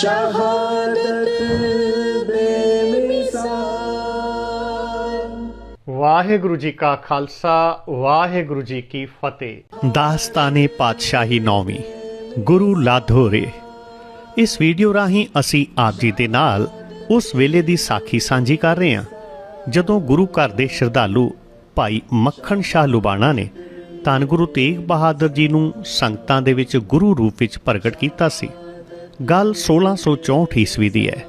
ਸ਼ਹਾਦਤ ਬੇਮਿਸਾਲ ਵਾਹਿਗੁਰੂ ਜੀ ਕਾ ਖਾਲਸਾ ਵਾਹਿਗੁਰੂ ਜੀ ਕੀ ਫਤਿਹ। ਦਾਸਤਾਨੇ ਪਾਤਸ਼ਾਹੀ ਨੌਵੀਂ ਗੁਰੂ ਲਾਧੋਰੇ। ਇਸ ਵੀਡੀਓ ਰਾਹੀਂ ਅਸੀਂ ਆਪ ਜੀ ਦੇ ਨਾਲ ਉਸ ਵੇਲੇ ਦੀ ਸਾਖੀ ਸਾਂਝੀ ਕਰ ਰਹੇ ਹਾਂ ਜਦੋਂ ਗੁਰੂ ਘਰ ਦੇ ਸ਼ਰਧਾਲੂ ਭਾਈ ਮੱਖਣ ਸ਼ਾਹ ਲੁਬਾਣਾ ਨੇ ਧੰਨ ਗੁਰੂ ਤੇਗ ਬਹਾਦਰ ਜੀ ਨੂੰ ਸੰਗਤਾਂ ਦੇ ਵਿੱਚ ਗੁਰੂ ਰੂਪ ਵਿੱਚ ਪ੍ਰਗਟ ਕੀਤਾ ਸੀ। ਗੱਲ 1664 ਈਸਵੀ ਦੀ ਹੈ।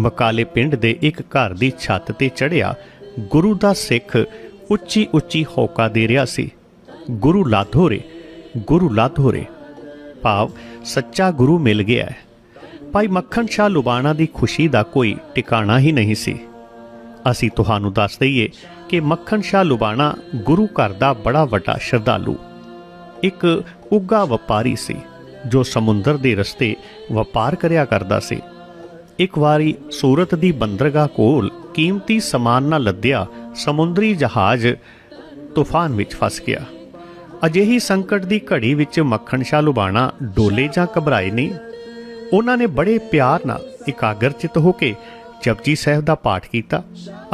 ਬਕਾਲੇ ਪਿੰਡ ਦੇ ਇੱਕ ਘਰ ਦੀ ਛੱਤ ਤੇ ਚੜਿਆ ਗੁਰੂ ਦਾ ਸਿੱਖ ਉੱਚੀ ਉੱਚੀ ਹੋਕਾ ਦੇ ਰਿਹਾ ਸੀ। ਗੁਰੂ ਲਾਧੋਰੇ ਗੁਰੂ ਲਾਧੋਰੇ। ਭਾਵ ਸੱਚਾ ਗੁਰੂ ਮਿਲ ਗਿਆ ਹੈ। ਭਾਈ ਮੱਖਣ ਸ਼ਾਹ ਲੁਬਾਣਾ ਦੀ ਖੁਸ਼ੀ ਦਾ ਕੋਈ ਟਿਕਾਣਾ ਹੀ ਨਹੀਂ ਸੀ। ਅਸੀਂ ਤੁਹਾਨੂੰ ਦੱਸ ਦਈਏ ਕਿ ਮੱਖਣ ਸ਼ਾਹ ਲੁਬਾਣਾ ਗੁਰੂ ਘਰ ਦਾ ਬੜਾ ਵੱਡਾ ਸ਼ਰਧਾਲੂ, ਇੱਕ ਉੱਗਾ ਵਪਾਰੀ ਸੀ। ਜੋ ਸਮੁੰਦਰ ਦੇ ਰਸਤੇ ਵਪਾਰ ਕਰਿਆ ਕਰਦਾ ਸੀ। ਇੱਕ ਵਾਰੀ ਸੂਰਤ ਦੀ ਬੰਦਰਗਾਹ ਕੋਲ ਕੀਮਤੀ ਸਮਾਨ ਨਾਲ ਲੱਦਿਆ ਸਮੁੰਦਰੀ ਜਹਾਜ਼ ਤੂਫਾਨ ਵਿੱਚ ਫਸ ਗਿਆ। ਅਜਿਹੀ ਸੰਕਟ ਦੀ ਘੜੀ ਵਿੱਚ ਮੱਖਣ ਸ਼ਾਹ ਲੁਬਾਣਾ ਡੋਲੇ ਜਾਂ ਘਬਰਾਏ ਨਹੀਂ। ਉਹਨਾਂ ਨੇ ਬੜੇ ਪਿਆਰ ਨਾਲ ਇਕਾਗਰਚਿਤ ਹੋ ਕੇ ਜਪਜੀ ਸਾਹਿਬ ਦਾ ਪਾਠ ਕੀਤਾ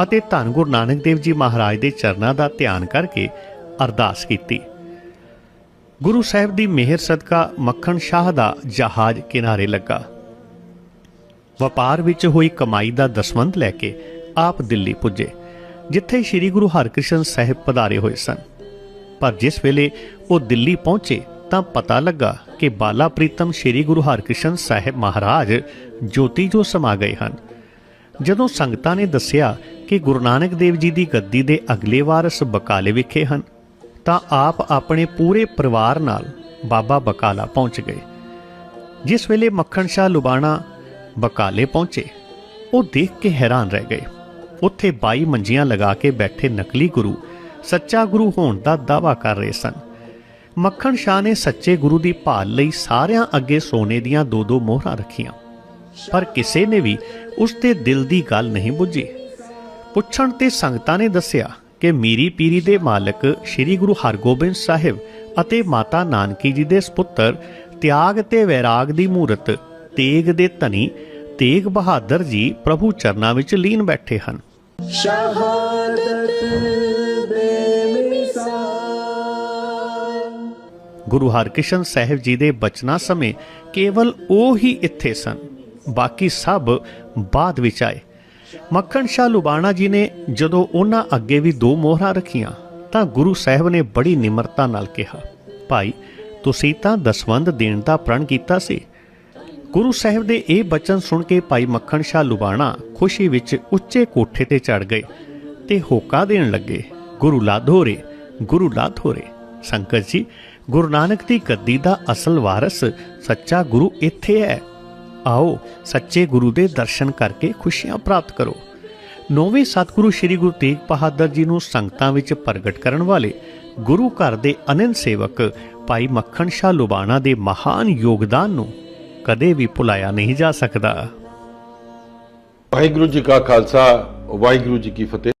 ਅਤੇ ਧੰਨ ਗੁਰੂ ਨਾਨਕ ਦੇਵ ਜੀ ਮਹਾਰਾਜ ਦੇ ਚਰਨਾਂ ਦਾ ਧਿਆਨ ਕਰਕੇ ਅਰਦਾਸ ਕੀਤੀ। ਗੁਰੂ ਸਾਹਿਬ ਦੀ ਮਿਹਰ ਸਦਕਾ ਮੱਖਣ ਸ਼ਾਹ ਦਾ ਜਹਾਜ਼ ਕਿਨਾਰੇ ਲੱਗਾ। ਵਪਾਰ ਵਿੱਚ ਹੋਈ ਕਮਾਈ ਦਾ ਦਸਵੰਧ ਲੈ ਕੇ ਆਪ ਦਿੱਲੀ ਪੁੱਜੇ, ਜਿੱਥੇ ਸ੍ਰੀ ਗੁਰੂ ਹਰਕ੍ਰਿਸ਼ਨ ਸਾਹਿਬ ਪਧਾਰੇ ਹੋਏ ਸਨ। ਪਰ ਜਿਸ ਵੇਲੇ ਉਹ ਦਿੱਲੀ ਪਹੁੰਚੇ ਤਾਂ ਪਤਾ ਲੱਗਾ ਕਿ ਬਾਲਾ ਪ੍ਰੀਤਮ ਸ੍ਰੀ ਗੁਰੂ ਹਰਕ੍ਰਿਸ਼ਨ ਸਾਹਿਬ ਮਹਾਰਾਜ ਜੋਤੀ ਜੋ ਸਮਾ ਗਏ ਹਨ। ਜਦੋਂ ਸੰਗਤਾਂ ਨੇ ਦੱਸਿਆ ਕਿ ਗੁਰੂ ਨਾਨਕ ਦੇਵ ਜੀ ਦੀ ਗੱਦੀ ਦੇ ਅਗਲੇ ਵਾਰਸ ਬਕਾਲੇ ਵਿਖੇ ਹਨ ਤਾਂ ਆਪ ਆਪਣੇ ਪੂਰੇ ਪਰਿਵਾਰ ਨਾਲ ਬਾਬਾ ਬਕਾਲਾ ਪਹੁੰਚ ਗਏ। ਜਿਸ ਵੇਲੇ ਮੱਖਣ ਸ਼ਾਹ ਲੁਬਾਣਾ ਬਕਾਲੇ ਪਹੁੰਚੇ, ਉਹ ਦੇਖ ਕੇ ਹੈਰਾਨ ਰਹਿ ਗਏ। ਉੱਥੇ 22 ਮੰਜੀਆਂ ਲਗਾ ਕੇ ਬੈਠੇ ਨਕਲੀ ਗੁਰੂ ਸੱਚਾ ਗੁਰੂ ਹੋਣ ਦਾ ਦਾਵਾ ਕਰ ਰਹੇ ਸਨ। ਮੱਖਣ ਸ਼ਾਹ ਨੇ ਸੱਚੇ ਗੁਰੂ ਦੀ ਭਾਲ ਲਈ ਸਾਰਿਆਂ ਅੱਗੇ ਸੋਨੇ ਦੀਆਂ ਦੋ ਦੋ ਮੋਹਰਾਂ ਰੱਖੀਆਂ। ਪਰ ਕਿਸੇ ਨੇ ਵੀ ਉਸ ਦੇ ਦਿਲ ਦੀ ਗੱਲ ਨਹੀਂ ਬੁੱਝੀ। ਪੁੱਛਣ ਤੇ ਸੰਗਤਾਂ ਨੇ ਦੱਸਿਆ ਕਿ ਮੀਰੀ ਪੀਰੀ ਦੇ ਮਾਲਕ ਸ੍ਰੀ ਗੁਰੂ ਹਰਗੋਬਿੰਦ ਸਾਹਿਬ ਅਤੇ ਮਾਤਾ ਨਾਨਕੀ ਜੀ ਦੇ ਸੁਪੁੱਤਰ ਤਿਆਗ ਤੇ ਵੈਰਾਗ ਦੀ ਮੂਰਤ ਤੇਗ ਦੇ ਧਨੀ ਤੇਗ ਬਹਾਦਰ ਜੀ ਪ੍ਰਭੂ ਚਰਨਾਂ ਵਿੱਚ ਲੀਨ ਬੈਠੇ ਹਨ। ਸ਼ਹਾਦਤ ਗੁਰੂ ਹਰਕ੍ਰਿਸ਼ਨ ਸਾਹਿਬ ਜੀ ਦੇ ਬਚਨਾਂ ਸਮੇਂ ਕੇਵਲ ਉਹ ਹੀ ਇੱਥੇ ਸਨ। ਬਾਕੀ ਸਭ ਬਾਅਦ ਵਿੱਚ ਆਏ। ਮੱਖਣ ਸ਼ਾਹ ਲੁਬਾਣਾ ਜੀ ਨੇ ਜਦੋਂ ਉਹਨਾਂ ਅੱਗੇ ਵੀ ਦੋ ਮੋਹਰਾਂ ਰੱਖੀਆਂ, ਤਾਂ ਗੁਰੂ ਸਾਹਿਬ ਨੇ ਬੜੀ ਨਿਮਰਤਾ ਨਾਲ ਕਿਹਾ, ਭਾਈ, ਤੁਸੀਂ ਤਾਂ ਦਸਵੰਦ ਦੇਣ ਦਾ ਪ੍ਰਣ ਕੀਤਾ ਸੀ। ਗੁਰੂ ਸਾਹਿਬ ਦੇ ਇਹ ਬਚਨ ਸੁਣ ਕੇ ਭਾਈ ਮੱਖਣ ਸ਼ਾਹ ਲੁਬਾਣਾ ਖੁਸ਼ੀ ਵਿੱਚ ਉੱਚੇ ਕੋਠੇ ਤੇ ਚੜ ਗਏ ਤੇ ਹੋਕਾ ਦੇਣ ਲੱਗੇ, ਗੁਰੂ ਲਾਧੋਰੇ ਗੁਰੂ ਲਾਧੋਰੇ ਸੰਕਤ ਜੀ, ਗੁਰੂ ਨਾਨਕ ਦੀ ਗੱਦੀ ਦਾ ਅਸਲ ਵਾਰਸ, ਸੱਚਾ ਗੁਰੂ ਇੱਥੇ ਹੈ। ਆਓ ਸੱਚੇ ਗੁਰੂ ਦੇ ਦਰਸ਼ਨ ਕਰਕੇ ਖੁਸ਼ੀਆਂ ਪ੍ਰਾਪਤ ਕਰੋ। ਨੌਵੇਂ ਸਤਿਗੁਰੂ ਸ੍ਰੀ ਗੁਰੂ ਤੇਗ ਬਹਾਦਰ ਜੀ ਨੂੰ ਸੰਗਤਾਂ ਵਿੱਚ ਪ੍ਰਗਟ ਕਰਨ ਵਾਲੇ ਗੁਰੂ ਘਰ ਦੇ ਅਨੰਦ ਸੇਵਕ ਭਾਈ ਮੱਖਣ ਸ਼ਾਹ ਲੁਬਾਣਾ ਦੇ ਮਹਾਨ ਯੋਗਦਾਨ ਨੂੰ ਕਦੇ ਵੀ ਭੁਲਾਇਆ ਨਹੀਂ ਜਾ ਸਕਦਾ। ਵਾਹਿਗੁਰੂ ਜੀ ਕਾ ਖਾਲਸਾ, ਵਾਹਿਗੁਰੂ ਜੀ ਕੀ ਫਤਿਹ।